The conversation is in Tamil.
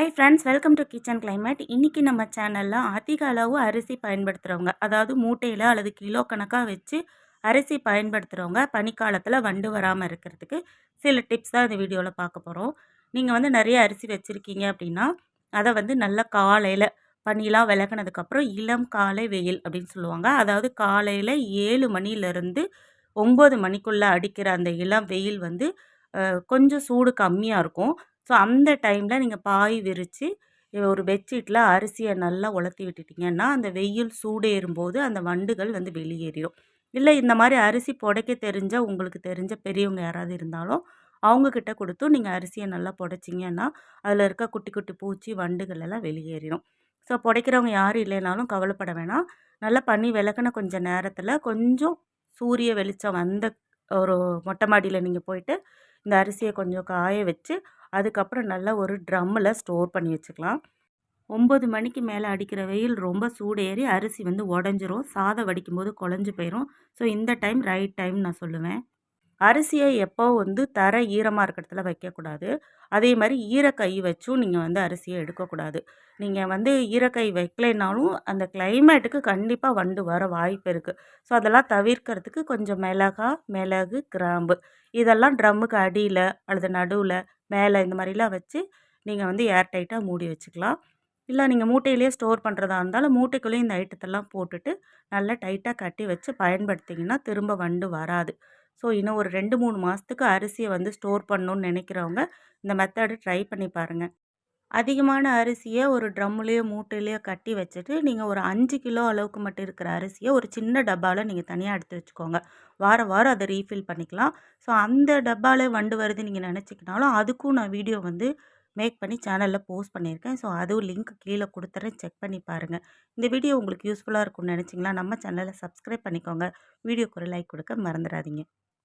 Hi friends welcome to kitchen climate இன்றைக்கி நம்ம சேனலில் அதிக அளவு அரிசி பயன்படுத்துகிறவங்க அதாவது மூட்டையில் அல்லது கிலோ கணக்காக வச்சு அரிசி பயன்படுத்துகிறவங்க பனிக்காலத்தில் வண்டு வராமல் இருக்கிறதுக்கு சில டிப்ஸ் தான் இந்த வீடியோவில் பார்க்க போகிறோம் நீங்கள் வந்து நிறைய அரிசி வச்சுருக்கீங்க அப்படின்னா அதை வந்து நல்ல காலையில் பனிலாம் விளக்குனதுக்கப்புறம் இளம் காலை வெயில் அப்படின்னு சொல்லுவாங்க. அதாவது காலையில் ஏழு மணிலேருந்து ஒம்பது மணிக்குள்ளே அடிக்கிற அந்த இளம் வெயில் வந்து கொஞ்சம் சூடு கம்மியாக இருக்கும். ஸோ அந்த டைமில் நீங்கள் பாய் விரித்து ஒரு பெட்ஷீட்டில் அரிசியை நல்லா உலர்த்தி விட்டுட்டிங்கன்னா அந்த வெயில் சூடேறும்போது அந்த வண்டுகள் வந்து வெளியேறிடும் இல்லை இந்த மாதிரி அரிசி புடைக்க தெரிஞ்ச உங்களுக்கு தெரிஞ்ச பெரியவங்க யாராவது இருந்தாலும் அவங்கக்கிட்ட கொடுத்தும் நீங்கள் அரிசியை நல்லா புடைச்சிங்கன்னா அதில் இருக்க குட்டி குட்டி பூச்சி வண்டுகள் எல்லாம் வெளியேறிடும் ஸோ புடைக்கிறவங்க யாரும் இல்லைனாலும் கவலைப்பட வேணாம். நல்லா பண்ணி விளக்குன கொஞ்சம் நேரத்தில் கொஞ்சம் சூரிய வெளிச்சம் வந்த ஒரு மொட்டை மாடியில் நீங்கள் போயிட்டு இந்த அரிசியை கொஞ்சம் காய வச்சு அதுக்கப்புறம் நல்லா ஒரு ட்ரம்மில் ஸ்டோர் பண்ணி வச்சுக்கலாம். ஒம்பது மணிக்கு மேலே அடிக்கிற வெயில் ரொம்ப சூடேறி அரிசி வந்து உடஞ்சிரும். சாதம் வடிக்கும்போது குழஞ்சி போயிடும் ஸோ இந்த டைம் ரைட் டைம் நான் சொல்லுவேன். அரிசியை எப்போ வந்து தர ஈரமாக இருக்கிற வைக்கக்கூடாது. அதே மாதிரி ஈரக்கை வச்சும் நீங்கள் வந்து அரிசியை எடுக்கக்கூடாது. நீங்கள் வந்து ஈரக்கை வைக்கலைனாலும் அந்த கிளைமேட்டுக்கு கண்டிப்பாக வண்டு வர வாய்ப்பு இருக்குது ஸோ அதெல்லாம் தவிர்க்கிறதுக்கு கொஞ்சம் மிளகா மிளகு கிராம்பு இதெல்லாம் ட்ரம்முக்கு அடியில் அல்லது நடுவில் மேலே இந்த மாதிரிலாம் வச்சு நீங்கள் வந்து ஏர் டைட்டாக மூடி வச்சுக்கலாம். இல்லை நீங்கள் மூட்டையிலேயே ஸ்டோர் பண்ணுறதா இருந்தாலும் மூட்டைக்குள்ளேயும் இந்த ஐட்டத்தெல்லாம் போட்டுட்டு நல்லா டைட்டாக கட்டி வச்சு பயன்படுத்திங்கன்னா திரும்ப வண்டு வராது. ஸோ இன்னும் ஒரு ரெண்டு மூணு மாதத்துக்கு அரிசியை வந்து ஸ்டோர் பண்ணணுன்னு நினைக்கிறவங்க இந்த மெத்தடு ட்ரை பண்ணி பாருங்கள் அதிகமான அரிசியை ஒரு ட்ரம்முலேயோ மூட்டையிலையோ கட்டி வச்சுட்டு நீங்கள் ஒரு அஞ்சு கிலோ அளவுக்கு மட்டும் இருக்கிற அரிசியை ஒரு சின்ன டப்பாவில் நீங்கள் தனியாக எடுத்து வச்சுக்கோங்க. வாரம் வாரம் அதை ரீஃபில் பண்ணிக்கலாம். ஸோ அந்த டப்பாவில் வண்டு வருது நீங்கள் நினச்சிக்கினாலும் அதுக்கும் நான் வீடியோ வந்து மேக் பண்ணி சேனலில் போஸ்ட் பண்ணியிருக்கேன். ஸோ அதுவும் லிங்க் கீழே கொடுத்துறேன். செக் பண்ணி பாருங்கள் இந்த வீடியோ உங்களுக்கு யூஸ்ஃபுல்லாக இருக்கும்னு நினச்சிங்களா நம்ம சேனலை சப்ஸ்கிரைப் பண்ணிக்கோங்க. வீடியோக்கு ஒரு லைக் கொடுக்க மறந்துடாதீங்க.